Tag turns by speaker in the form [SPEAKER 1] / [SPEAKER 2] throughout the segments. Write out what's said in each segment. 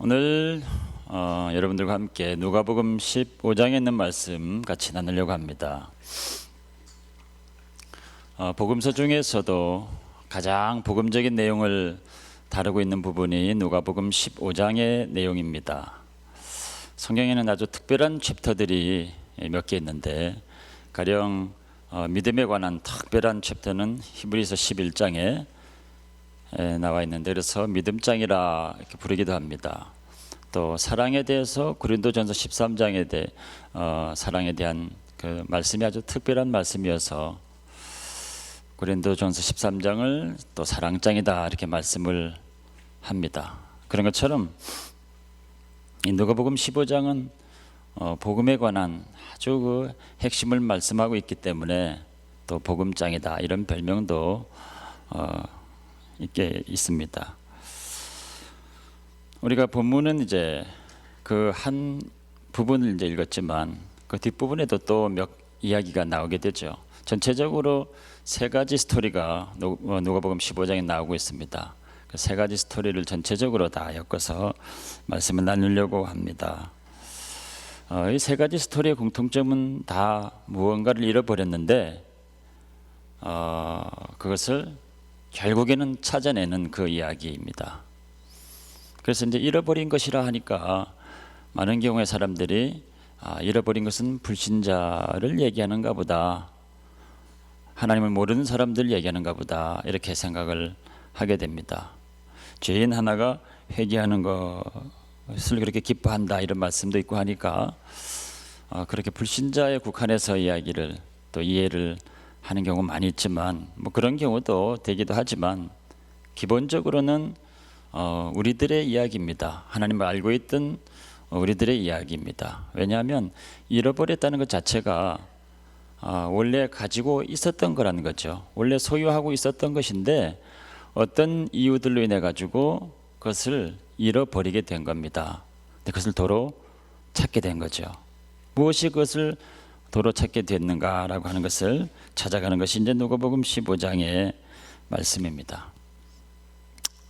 [SPEAKER 1] 오늘 어, 여러분들과 함께 누가복음 15장에 있는 말씀 같이 나누려고 합니다. 어, 복음서 중에서도 가장 복음적인 내용을 다루고 있는 부분이 누가복음 15장의 내용입니다. 성경에는 아주 특별한 챕터들이 몇 개 있는데 가령 어, 믿음에 관한 특별한 챕터는 히브리서 11장에 에, 나와 있는데 그래서 믿음장이라 이렇게 부르기도 합니다. 또 사랑에 대해서 고린도전서 13장에 대해 어, 사랑에 대한 그 말씀이 아주 특별한 말씀이어서 고린도전서 13장을 또 사랑장이다 이렇게 말씀을 합니다. 그런 것처럼 이 누가복음 15장은 어, 복음에 관한 아주 그 핵심을 말씀하고 있기 때문에 또 복음장이다 이런 별명도 어, 있게 있습니다. 우리가 본문은 이제 그 한 부분을 이제 읽었지만 그 뒷부분에도 또 몇 이야기가 나오게 되죠. 전체적으로 세 가지 스토리가 누- 어, 누가복음 15장에 나오고 있습니다. 그 세 가지 스토리를 전체적으로 다 엮어서 말씀을 나누려고 합니다. 어, 이세 가지 스토리의 공통점은 다 무언가를 잃어버렸는데 어, 그것을 결국에는 찾아내는 그 이야기입니다. 그래서 이제 잃어버린 것이라 하니까 많은 경우에 사람들이 아, 잃어버린 것은 불신자를 얘기하는가 보다. 하나님을 모르는 사람들 얘기하는가 보다. 이렇게 생각을 하게 됩니다. 죄인 하나가 회개하는 것을 그렇게 기뻐한다. 이런 말씀도 있고 하니까 아, 그렇게 불신자에 국한해서 이야기를 또 이해를 하는 경우 많이 있지만 뭐 그런 경우도 되기도 하지만 기본적으로는 어, 우리들의 이야기입니다. 하나님을 알고 있던 어, 우리들의 이야기입니다. 왜냐하면 잃어버렸다는 것 자체가 아, 원래 가지고 있었던 거라는 거죠. 원래 소유하고 있었던 것인데 어떤 이유들로 인해 가지고 그것을 잃어버리게 된 겁니다. 그것을 도로 찾게 된 거죠. 무엇이 그것을 도로 찾게 됐는가라고 하는 것을 찾아가는 것이 이제 누가복음 15장의 말씀입니다.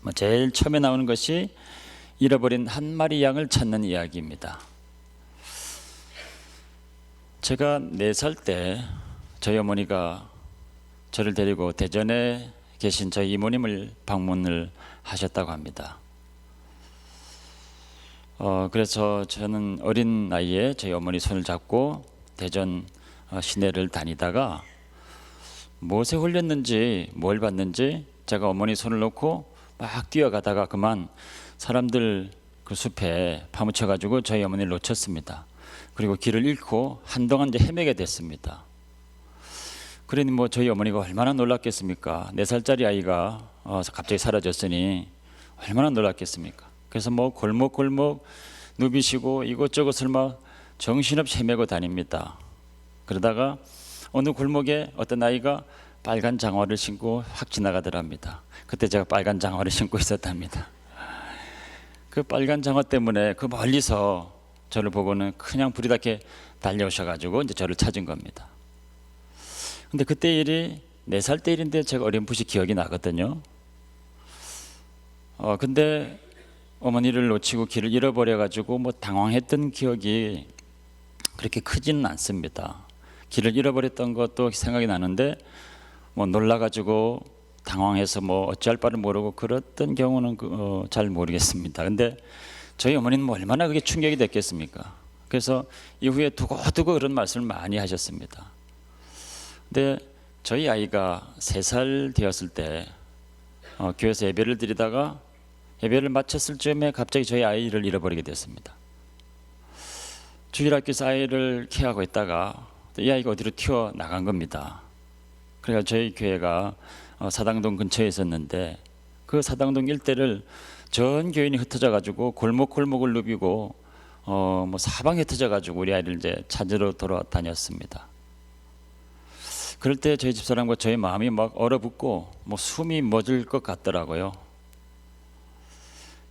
[SPEAKER 1] 뭐 제일 처음에 나오는 것이 잃어버린 한 마리 양을 찾는 이야기입니다. 제가 네 살 때 저희 어머니가 저를 데리고 대전에 계신 저희 이모님을 방문을 하셨다고 합니다. 어, 그래서 저는 어린 나이에 저희 어머니 손을 잡고 대전 어, 시내를 다니다가 무엇에 홀렸는지 뭘 봤는지 제가 어머니 손을 놓고 막 뛰어가다가 그만 사람들 그 숲에 파묻혀 가지고 저희 어머니를 놓쳤습니다. 그리고 길을 잃고 한동안 이제 헤매게 됐습니다. 그러니 뭐 저희 어머니가 얼마나 놀랐겠습니까? 네 살짜리 아이가 어, 갑자기 사라졌으니 얼마나 놀랐겠습니까? 그래서 뭐 골목 골목 누비시고 이곳저곳을 막 정신없이 헤매고 다닙니다. 그러다가 어느 골목에 어떤 아이가 빨간 장화를 신고 확 지나가더랍니다. 그때 제가 빨간 장화를 신고 있었답니다. 그 빨간 장화 때문에 그 멀리서 저를 보고는 그냥 부리답게 달려오셔가지고 이제 저를 찾은 겁니다. 근데 그때 일이 네 살 때 일인데 제가 어렴풋이 기억이 나거든요. 어 근데 어머니를 놓치고 길을 잃어버려가지고 뭐 당황했던 기억이 그렇게 크지는 않습니다. 길을 잃어버렸던 것도 생각이 나는데 뭐 놀라가지고 당황해서 뭐 어찌할 바를 모르고 그랬던 경우는 그, 어, 잘 모르겠습니다. 근데 저희 어머니는 뭐 얼마나 그게 충격이 됐겠습니까? 그래서 이후에 두고두고 그런 말씀을 많이 하셨습니다. 근데 저희 아이가 세 살 되었을 때 어, 교회에서 예배를 드리다가 예배를 마쳤을 즈음에 갑자기 저희 아이를 잃어버리게 됐습니다. 주일학교에서 아이를 케어하고 있다가 이 아이가 어디로 튀어 나간 겁니다. 그래서 저희 교회가 어, 사당동 근처에 있었는데 그 사당동 일대를 전 교인이 흩어져 가지고 골목 골목을 누비고 어 뭐 사방에 흩어져 가지고 우리 아이를 이제 찾으러 돌아다녔습니다. 그럴 때 저희 집사람과 저희 마음이 막 얼어붙고 뭐 숨이 멎을 것 같더라고요.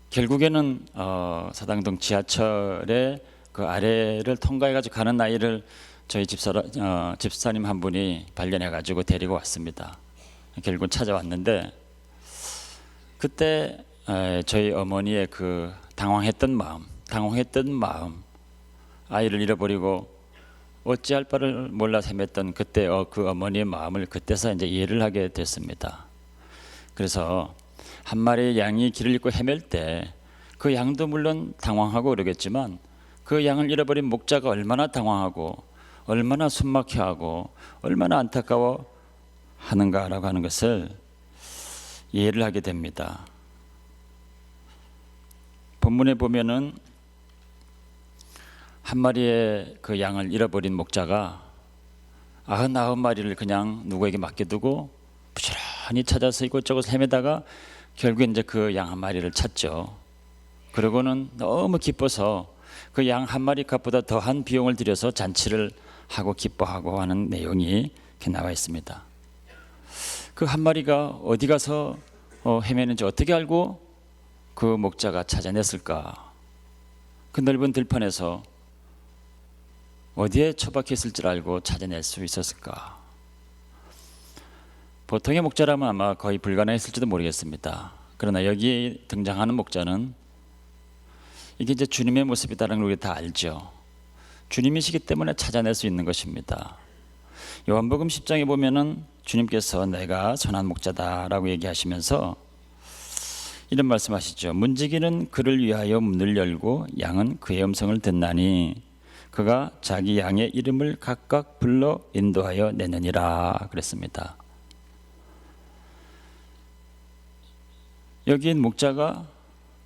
[SPEAKER 1] 결국에는 어, 사당동 지하철의 그 아래를 통과해 가지고 가는 아이를 저희 집사 어, 집사님 한 분이 발견해 가지고 데리고 왔습니다. 결국 찾아왔는데 그때 에, 저희 어머니의 그 당황했던 마음, 당황했던 마음, 아이를 잃어버리고 어찌할 바를 몰라 헤맸던 그때 어, 그 어머니의 마음을 그때서 이제 이해를 하게 됐습니다. 그래서 한 마리의 양이 길을 잃고 헤맬 때 그 양도 물론 당황하고 그러겠지만 그 양을 잃어버린 목자가 얼마나 당황하고 얼마나 숨막혀하고 얼마나 안타까워 하는가라고 하는 것을 이해를 하게 됩니다. 본문에 보면은 한 마리의 그 양을 잃어버린 목자가 아흔아홉 마리를 그냥 누구에게 맡겨두고 부지런히 찾아서 이곳저곳 헤매다가 결국에 이제 그 양 한 마리를 찾죠. 그러고는 너무 기뻐서 그 양 한 마리 값보다 더한 비용을 들여서 잔치를 하고 기뻐하고 하는 내용이 이렇게 나와 있습니다. 그 한 마리가 어디 가서 어, 헤매는지 어떻게 알고 그 목자가 찾아냈을까? 그 넓은 들판에서 어디에 처박혀 있을 줄 알고 찾아낼 수 있었을까? 보통의 목자라면 아마 거의 불가능했을지도 모르겠습니다. 그러나 여기 등장하는 목자는 이게 이제 주님의 모습이다라는 걸 우리 다 알죠. 주님이시기 때문에 찾아낼 수 있는 것입니다. 요한복음 10장에 보면은 주님께서 내가 선한 목자다라고 얘기하시면서 이런 말씀하시죠. 문지기는 그를 위하여 문을 열고 양은 그의 음성을 듣나니 그가 자기 양의 이름을 각각 불러 인도하여 내느니라 그랬습니다. 여기엔 목자가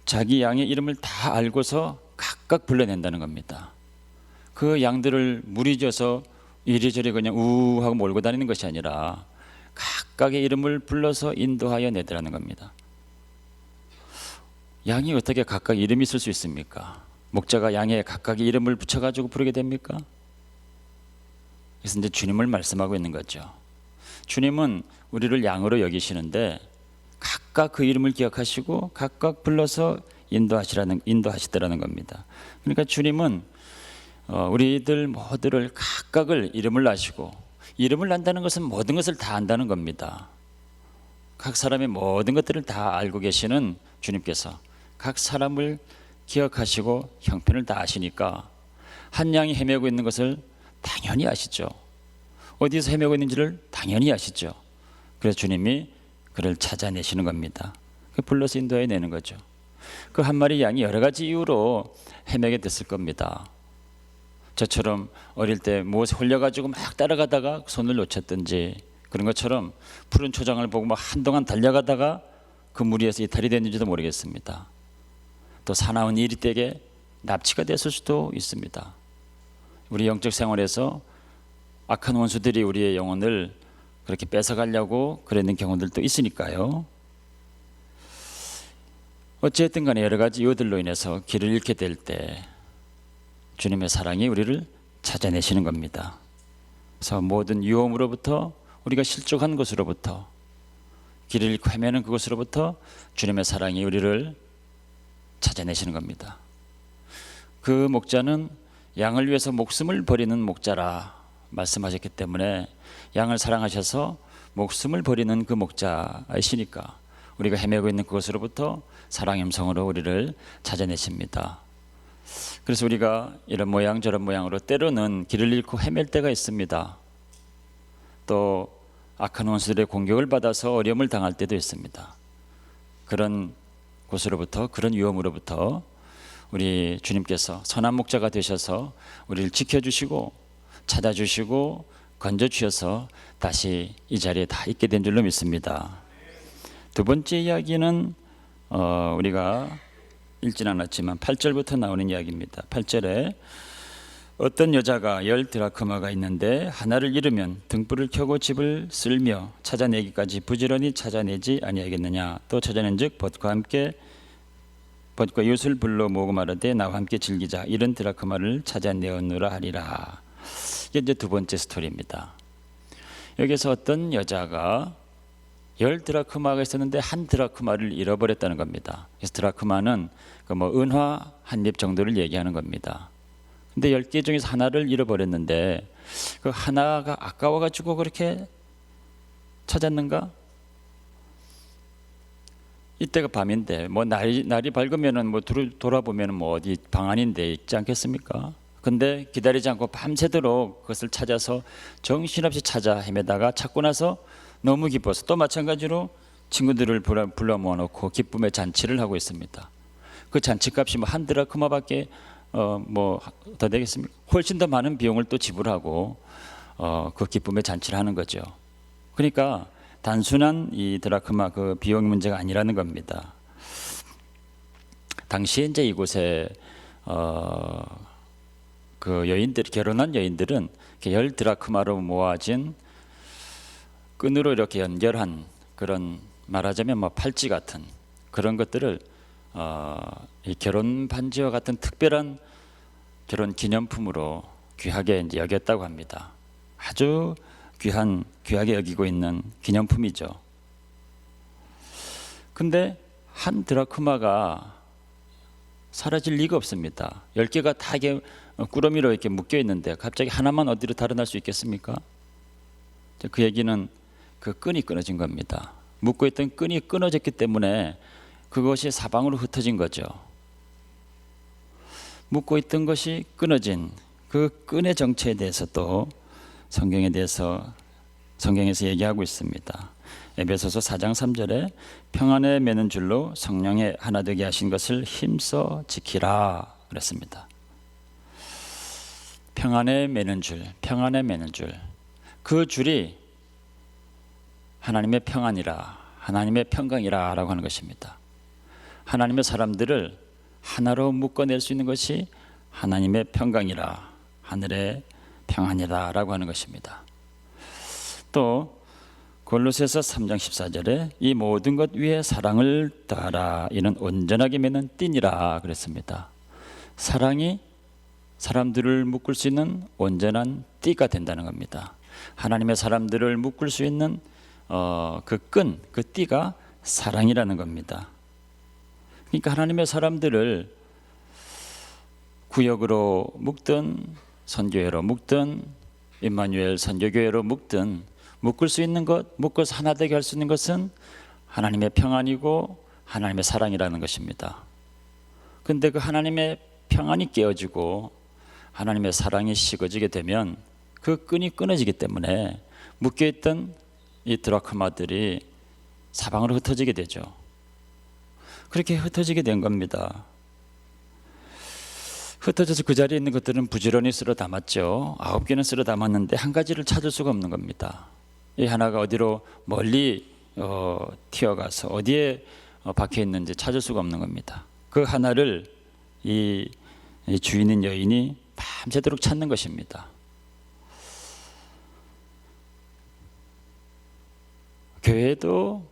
[SPEAKER 1] 자기 양의 이름을 다 알고서 각각 불러낸다는 겁니다. 그 양들을 무리져서 이리저리 그냥 우 하고 몰고 다니는 것이 아니라 각각의 이름을 불러서 인도하여 내더라는 겁니다. 양이 어떻게 각각 이름이 있을 수 있습니까? 목자가 양에 각각의 이름을 붙여가지고 부르게 됩니까? 그래서 이제 주님을 말씀하고 있는 거죠. 주님은 우리를 양으로 여기시는데 각각 그 이름을 기억하시고 각각 불러서 인도하시라는 인도하시더라는 겁니다. 그러니까 주님은 어, 우리들 모두를 각각을 이름을 아시고 이름을 안다는 것은 모든 것을 다 안다는 겁니다. 각 사람의 모든 것들을 다 알고 계시는 주님께서 각 사람을 기억하시고 형편을 다 아시니까 한 양이 헤매고 있는 것을 당연히 아시죠. 어디서 헤매고 있는지를 당연히 아시죠. 그래서 주님이 그를 찾아내시는 겁니다. 그 불러서 인도해 내는 거죠. 그 한 마리 양이 여러 가지 이유로 헤매게 됐을 겁니다. 저처럼 어릴 때 무엇에 홀려가지고 막 따라가다가 손을 놓쳤든지 그런 것처럼 푸른 초장을 보고 막 한동안 달려가다가 그 무리에서 이탈이 됐는지도 모르겠습니다. 또 사나운 일이 때에 납치가 됐을 수도 있습니다. 우리 영적 생활에서 악한 원수들이 우리의 영혼을 그렇게 뺏어가려고 그러는 경우들도 있으니까요. 어쨌든 간에 여러 가지 이유들로 인해서 길을 잃게 될 때 주님의 사랑이 우리를 찾아내시는 겁니다. 그래서 모든 유혹으로부터 우리가 실족한 곳으로부터 길을 잃고 헤매는 그곳으로부터 주님의 사랑이 우리를 찾아내시는 겁니다. 그 목자는 양을 위해서 목숨을 버리는 목자라 말씀하셨기 때문에 양을 사랑하셔서 목숨을 버리는 그 목자이시니까 우리가 헤매고 있는 그것으로부터 사랑의 음성으로 우리를 찾아내십니다. 그래서 우리가 이런 모양 저런 모양으로 때로는 길을 잃고 헤맬 때가 있습니다. 또 악한 원수들의 공격을 받아서 어려움을 당할 때도 있습니다. 그런 곳으로부터 그런 위험으로부터 우리 주님께서 선한 목자가 되셔서 우리를 지켜주시고 찾아주시고 건져 주셔서 다시 이 자리에 다 있게 된 줄로 믿습니다. 두 번째 이야기는 어, 우리가 읽진 않았지만 8절부터 나오는 이야기입니다. 8절에 어떤 여자가 열 드라크마가 있는데 하나를 잃으면 등불을 켜고 집을 쓸며 찾아내기까지 부지런히 찾아내지 아니하겠느냐 또 찾아낸즉 벗과 함께 벗과 이웃을 불러 모으고 말하되 나와 함께 즐기자 이런 드라크마를 찾아내었노라 하리라 이게 이제 두 번째 스토리입니다. 여기서 어떤 여자가 열 드라크마가 있었는데 한 드라크마를 잃어버렸다는 겁니다. 그래서 드라크마는 그 뭐 은화 한 입 정도를 얘기하는 겁니다. 근데 열 개 중에서 하나를 잃어버렸는데 그 하나가 아까워가지고 그렇게 찾았는가? 이때가 밤인데 뭐 날이 날이 밝으면은 뭐 돌- 돌아보면은 뭐 어디 방 안인데 있지 않겠습니까? 근데 기다리지 않고 밤새도록 그것을 찾아서 정신없이 찾아 헤매다가 찾고 나서 너무 기뻐서 또 마찬가지로 친구들을 불러, 모아놓고 기쁨의 잔치를 하고 있습니다. 그 잔치값이 뭐 한 드라크마밖에 어 뭐 더 되겠습니까? 훨씬 더 많은 비용을 또 지불하고 어 그 기쁨의 잔치를 하는 거죠. 그러니까 단순한 이 드라크마 그 비용 문제가 아니라는 겁니다. 당시에 이제 이곳에 어 그 여인들 결혼한 여인들은 열 드라크마로 모아진 끈으로 이렇게 연결한 그런 말하자면 뭐 팔찌 같은 그런 것들을 어 이 결혼 반지와 같은 특별한 결혼 기념품으로 귀하게 이제 여겼다고 합니다. 아주 귀한 귀하게 여기고 있는 기념품이죠. 근데 한 드라크마가 사라질 리가 없습니다. 열 개가 다 꾸러미로 이렇게 묶여 있는데 갑자기 하나만 어디로 달아날 수 있겠습니까? 그 얘기는 그 끈이 끊어진 겁니다. 묶고 있던 끈이 끊어졌기 때문에 그것이 사방으로 흩어진 거죠. 묶고 있던 것이 끊어진 그 끈의 정체에 대해서 또 성경에 대해서 성경에서 얘기하고 있습니다. 에베소서 4장 3절에 평안에 매는 줄로 성령의 하나 되게 하신 것을 힘써 지키라 그랬습니다. 평안에 매는 줄, 평안에 매는 줄. 그 줄이 하나님의 평안이라, 하나님의 평강이라 라고 하는 것입니다. 하나님의 사람들을 하나로 묶어낼 수 있는 것이 하나님의 평강이라, 하늘의 평안이라 라고 하는 것입니다. 또 골로새서 3장 14절에 이 모든 것 위에 사랑을 더하라 이는 온전하게 맺는 띠니라 그랬습니다. 사랑이 사람들을 묶을 수 있는 온전한 띠가 된다는 겁니다. 하나님의 사람들을 묶을 수 있는 어, 그 끈, 그 띠가 사랑이라는 겁니다. 그러니까 하나님의 사람들을 구역으로 묶든 선교회로 묶든 임마누엘 선교교회로 묶든 묶을 수 있는 것, 묶어서 하나 되게 할 수 있는 것은 하나님의 평안이고 하나님의 사랑이라는 것입니다. 근데 그 하나님의 평안이 깨어지고 하나님의 사랑이 식어지게 되면 그 끈이 끊어지기 때문에 묶여 있던 이 드라크마들이 사방으로 흩어지게 되죠. 그렇게 흩어지게 된 겁니다. 흩어져서 그 자리에 있는 것들은 부지런히 쓸어 담았죠. 아홉 개는 쓸어 담았는데 한 가지를 찾을 수가 없는 겁니다. 이 하나가 어디로 멀리 어, 튀어가서 어디에 어, 박혀 있는지 찾을 수가 없는 겁니다. 그 하나를 이, 이 주인인 여인이 밤새도록 찾는 것입니다. 교회도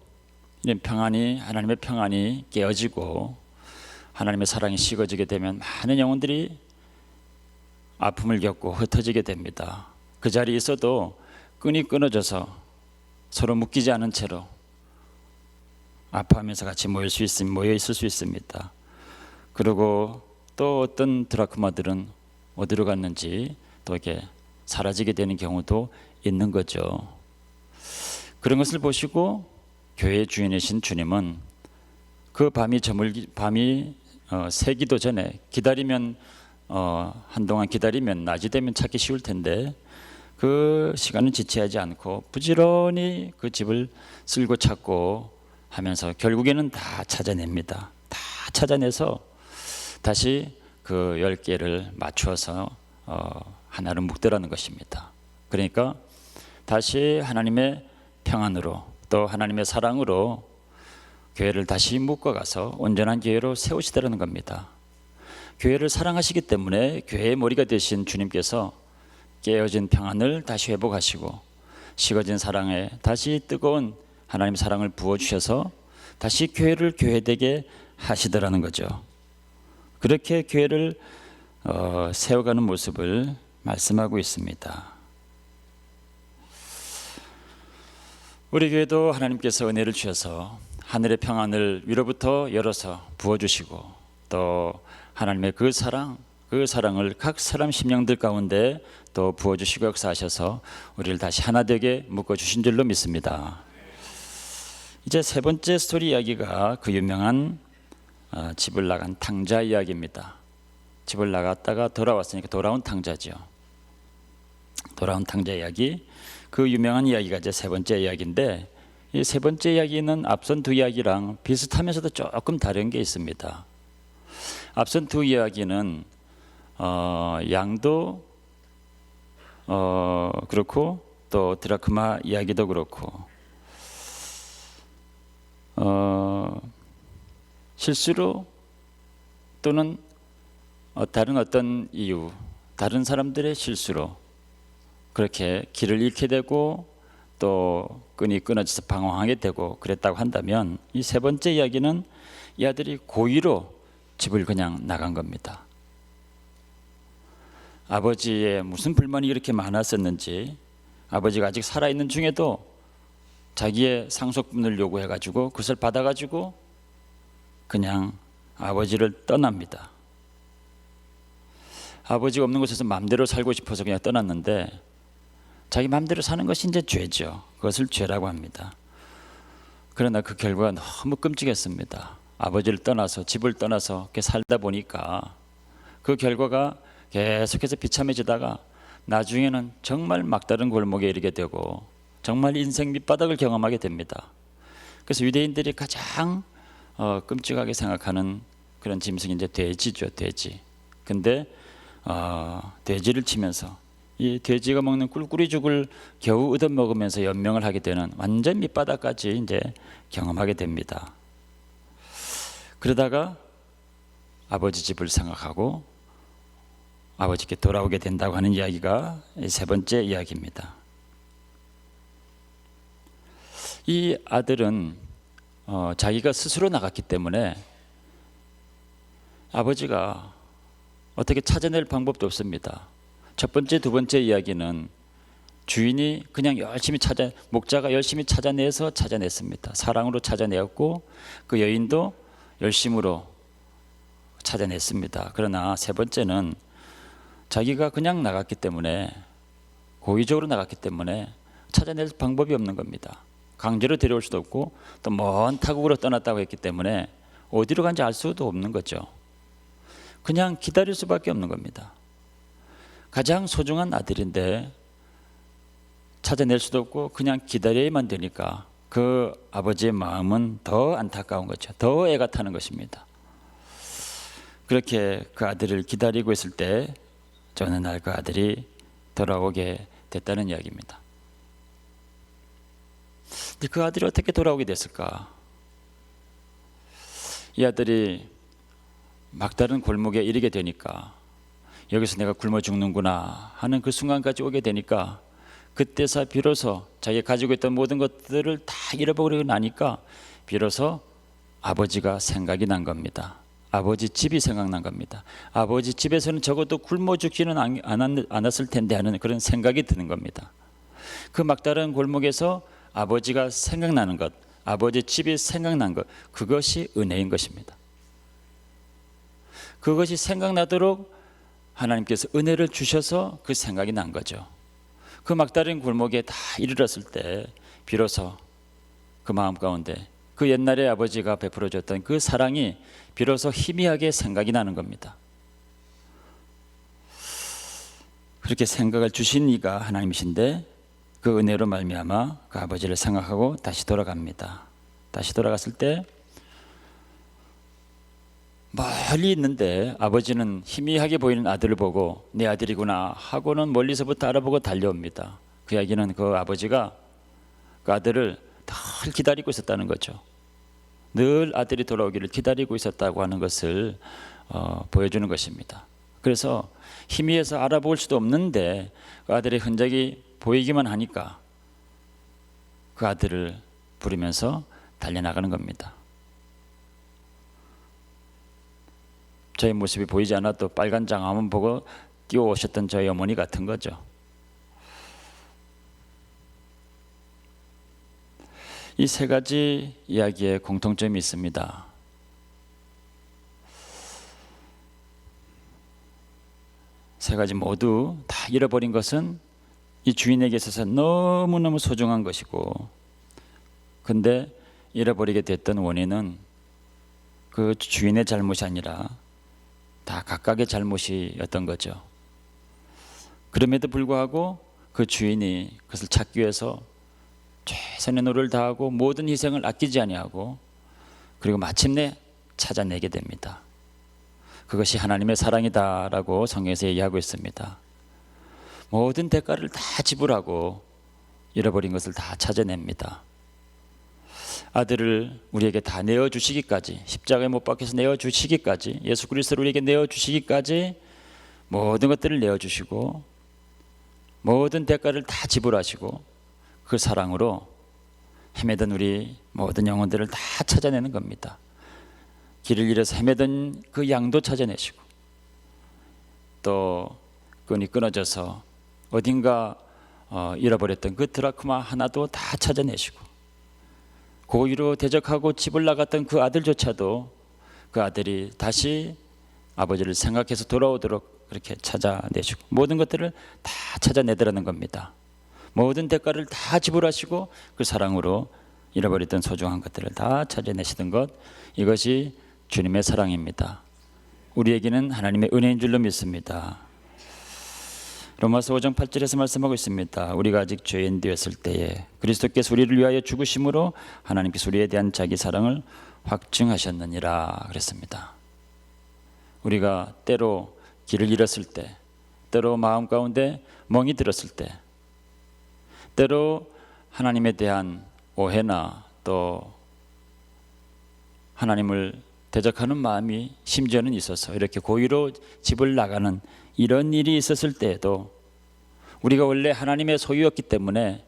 [SPEAKER 1] 평안이 하나님의 평안이 깨어지고 하나님의 사랑이 식어지게 되면 많은 영혼들이 아픔을 겪고 흩어지게 됩니다. 그 자리에 있어도 끈이 끊어져서 서로 묶이지 않은 채로 아파하면서 같이 모일 수 있, 모여 있을 수 있습니다. 그리고 또 어떤 드라크마들은 어디로 갔는지 또 이렇게 사라지게 되는 경우도 있는 거죠. 그런 것을 보시고 교회 주인이신 주님은 그 밤이 저물기 밤이 어, 새기도 전에 기다리면 어, 한동안 기다리면 낮이 되면 찾기 쉬울 텐데 그 시간은 지체하지 않고 부지런히 그 집을 쓸고 찾고 하면서 결국에는 다 찾아냅니다. 다 찾아내서 다시 그열 개를 맞추어서 어, 하나를 묶더라는 것입니다. 그러니까 다시 하나님의 평안으로 또 하나님의 사랑으로 교회를 다시 묶어가서 온전한 교회로 세우시더라는 겁니다. 교회를 사랑하시기 때문에 교회의 머리가 되신 주님께서 깨어진 평안을 다시 회복하시고 식어진 사랑에 다시 뜨거운 하나님 사랑을 부어 주셔서 다시 교회를 교회되게 하시더라는 거죠. 그렇게 교회를 어, 세워가는 모습을 말씀하고 있습니다. 우리 교회도 하나님께서 은혜를 주셔서 하늘의 평안을 위로부터 열어서 부어주시고 또 하나님의 그 사랑, 그 사랑을 각 사람 심령들 가운데 또 부어주시고 역사하셔서 우리를 다시 하나 되게 묶어주신 줄로 믿습니다. 이제 세 번째 스토리 이야기가 그 유명한 어, 집을 나간 탕자 이야기입니다. 집을 나갔다가 돌아왔으니까 돌아온 탕자죠. 돌아온 탕자 이야기. 그 유명한 이야기가 이제 세 번째 이야기인데 이 세 번째 이야기는 앞선 두 이야기랑 비슷하면서도 조금 다른 게 있습니다. 앞선 두 이야기는 어, 양도 어, 그렇고 또 드라크마 이야기도 그렇고 어, 실수로 또는 어, 다른 어떤 이유, 다른 사람들의 실수로 그렇게 길을 잃게 되고 또 끈이 끊어져서 방황하게 되고 그랬다고 한다면 이 세 번째 이야기는 이 아들이 고의로 집을 그냥 나간 겁니다. 아버지의 무슨 불만이 이렇게 많았었는지 아버지가 아직 살아있는 중에도 자기의 상속분을 요구해가지고 그것을 받아가지고 그냥 아버지를 떠납니다. 아버지가 없는 곳에서 마음대로 살고 싶어서 그냥 떠났는데 자기 마음대로 사는 것이 이제 죄죠. 그것을 죄라고 합니다. 그러나 그 결과가 너무 끔찍했습니다. 아버지를 떠나서 집을 떠나서 이렇게 살다 보니까 그 결과가 계속해서 비참해지다가 나중에는 정말 막다른 골목에 이르게 되고 정말 인생 밑바닥을 경험하게 됩니다. 그래서 유대인들이 가장 어, 끔찍하게 생각하는 그런 짐승이 이제 돼지죠, 돼지. 근데 어, 돼지를 치면서 이 돼지가 먹는 꿀꿀이죽을 겨우 얻어 먹으면서 연명을 하게 되는 완전 밑바닥까지 이제 경험하게 됩니다. 그러다가 아버지 집을 생각하고 아버지께 돌아오게 된다고 하는 이야기가 세 번째 이야기입니다. 이 아들은 어, 자기가 스스로 나갔기 때문에 아버지가 어떻게 찾아낼 방법도 없습니다. 첫 번째, 두 번째 이야기는 주인이 그냥 열심히 찾아 목자가 열심히 찾아내서 찾아냈습니다. 사랑으로 찾아내었고 그 여인도 열심으로 찾아냈습니다. 그러나 세 번째는 자기가 그냥 나갔기 때문에 고의적으로 나갔기 때문에 찾아낼 방법이 없는 겁니다. 강제로 데려올 수도 없고 또 먼 타국으로 떠났다고 했기 때문에 어디로 간지 알 수도 없는 거죠. 그냥 기다릴 수밖에 없는 겁니다. 가장 소중한 아들인데 찾아낼 수도 없고 그냥 기다려야만 되니까 그 아버지의 마음은 더 안타까운 거죠. 더 애가 타는 것입니다. 그렇게 그 아들을 기다리고 있을 때 어느 날그 아들이 돌아오게 됐다는 이야기입니다. 그 아들이 어떻게 돌아오게 됐을까? 이 아들이 막다른 골목에 이르게 되니까 여기서 내가 굶어 죽는구나 하는 그 순간까지 오게 되니까 그때서 비로소 자기가 가지고 있던 모든 것들을 다 잃어버리고 나니까 비로소 아버지가 생각이 난 겁니다. 아버지 집이 생각난 겁니다. 아버지 집에서는 적어도 굶어 죽지는 않았을 텐데 하는 그런 생각이 드는 겁니다. 그 막다른 골목에서 아버지가 생각나는 것, 아버지 집이 생각난 것, 그것이 은혜인 것입니다. 그것이 생각나도록 하나님께서 은혜를 주셔서 그 생각이 난 거죠. 그 막다른 골목에 다 이르렀을 때 비로소 그 마음 가운데 그 옛날에 아버지가 베풀어 줬던 그 사랑이 비로소 희미하게 생각이 나는 겁니다. 그렇게 생각을 주신 이가 하나님이신데 그 은혜로 말미암아 그 아버지를 생각하고 다시 돌아갑니다. 다시 돌아갔을 때 멀리 있는데 아버지는 희미하게 보이는 아들을 보고 내 아들이구나 하고는 멀리서부터 알아보고 달려옵니다. 그 이야기는 그 아버지가 그 아들을 늘 기다리고 있었다는 거죠. 늘 아들이 돌아오기를 기다리고 있었다고 하는 것을 어, 보여주는 것입니다. 그래서 희미해서 알아볼 수도 없는데 그 아들의 흔적이 보이기만 하니까 그 아들을 부르면서 달려나가는 겁니다. 저의 모습이 보이지 않아도 빨간 장화만 보고 뛰어오셨던 저희 어머니 같은 거죠. 이 세 가지 이야기에 공통점이 있습니다. 세 가지 모두 다 잃어버린 것은 이 주인에게 있어서 너무너무 소중한 것이고 근데 잃어버리게 됐던 원인은 그 주인의 잘못이 아니라 다 각각의 잘못이었던 거죠. 그럼에도 불구하고 그 주인이 그것을 찾기 위해서 최선의 노력을 다하고 모든 희생을 아끼지 아니하고 그리고 마침내 찾아내게 됩니다. 그것이 하나님의 사랑이다라고 성경에서 얘기하고 있습니다. 모든 대가를 다 지불하고 잃어버린 것을 다 찾아냅니다. 아들을 우리에게 다 내어 주시기까지 십자가에 못 박혀서 내어 주시기까지 예수 그리스도를 우리에게 내어 주시기까지 모든 것들을 내어 주시고 모든 대가를 다 지불하시고 그 사랑으로 헤매던 우리 모든 영혼들을 다 찾아내는 겁니다. 길을 잃어서 헤매던 그 양도 찾아내시고 또 끈이 끊어져서 어딘가 어, 잃어버렸던 그 드라크마 하나도 다 찾아내시고 고의로 대적하고 집을 나갔던 그 아들조차도 그 아들이 다시 아버지를 생각해서 돌아오도록 그렇게 찾아내시고 모든 것들을 다 찾아내더라는 겁니다. 모든 대가를 다 지불하시고 그 사랑으로 잃어버렸던 소중한 것들을 다 찾아내시던 것 이것이 주님의 사랑입니다. 우리에게는 하나님의 은혜인 줄로 믿습니다. 로마서 5장 8절에서 말씀하고 있습니다. 우리가 아직 죄인 되었을 때에 그리스도께서 우리를 위하여 죽으심으로 하나님께서 우리에 대한 자기 사랑을 확증하셨느니라 그랬습니다. 우리가 때로 길을 잃었을 때, 때로 마음 가운데 멍이 들었을 때, 때로 하나님에 대한 오해나 또 하나님을 대적하는 마음이 심지어는 있어서 이렇게 고의로 집을 나가는 이런 일이 있었을 때에도 우리가 원래 하나님의 소유였기 때문에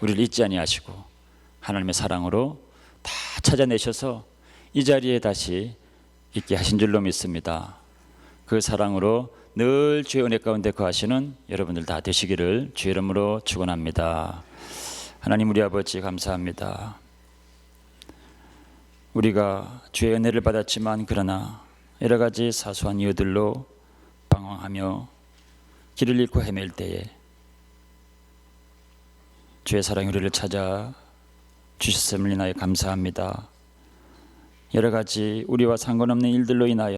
[SPEAKER 1] 우리를 잊지 아니하시고 하나님의 사랑으로 다 찾아내셔서 이 자리에 다시 있게 하신 줄로 믿습니다. 그 사랑으로 늘 주의 은혜 가운데 거하시는 여러분들 다 되시기를 주의 이름으로 축원합니다. 하나님 우리 아버지 감사합니다. 우리가 주의 은혜를 받았지만 그러나 여러 가지 사소한 이유들로 방황하며 길을 잃고 헤맬 때에 주의 사랑이 우리를 찾아 주셨음을 인하여 감사합니다. 여러 가지 우리와 상관없는 일들로 인하여